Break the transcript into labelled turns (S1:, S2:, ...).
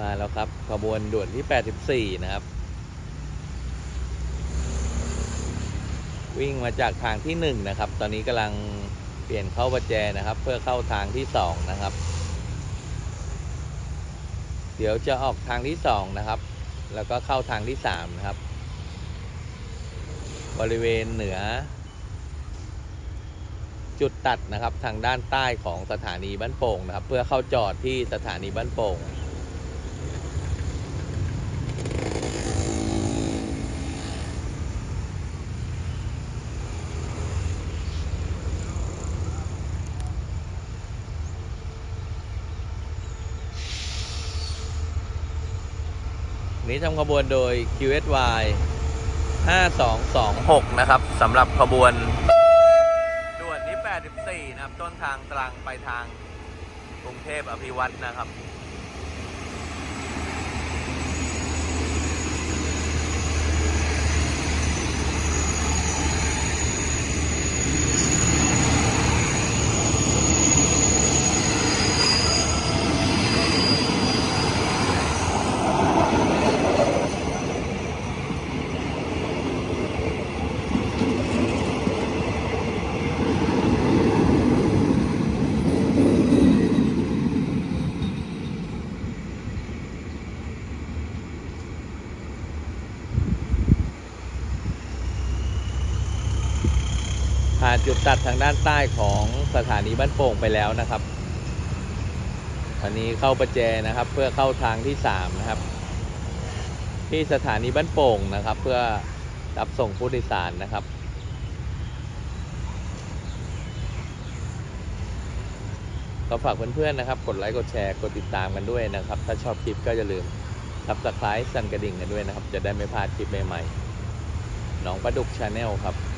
S1: มาแล้วครับ ขบวนด่วนที่ 84 นะครับ วิ่งมาจากทางที่ 1 นะครับ ตอนนี้กำลังเปลี่ยนเข้าประแจนะครับ เพื่อเข้าทางที่ 2 นะครับ เดี๋ยวจะออกทางที่ 2 นะครับ แล้วก็เข้าทางที่ 3 นะครับ บริเวณเหนือ จุดตัดนะครับทางด้านใต้ของสถานีบ้านโป่งนะครับ เพื่อเข้าจอดที่สถานีบ้านโป่ง นี้ทำขบวนโดย QSY 5226 นะครับสำหรับขบวนด่วนนี้ 84 นะครับ ต้นทางตรังไปทางกรุงเทพอภิวัตนะครับ ผ่านจุดตัดทางด้านใต้ของสถานีบ้านโป่งไปแล้วนะครับอันนี้เข้าประแจนะครับ เพื่อเข้าทางที่3นะครับ ที่สถานีบ้านโป่งนะครับ เพื่อรับส่งผู้โดยสารนะครับก็ฝากเพื่อนๆนะครับ กดไลค์ กดแชร์ กดติดตามกันด้วยนะครับ ถ้าชอบคลิปก็อย่าลืมซับสไครต์สั่นกระดิ่งกันด้วยนะครับ จะได้ไม่พลาดคลิปใหม่ๆ น้องประดุกชาแนลครับ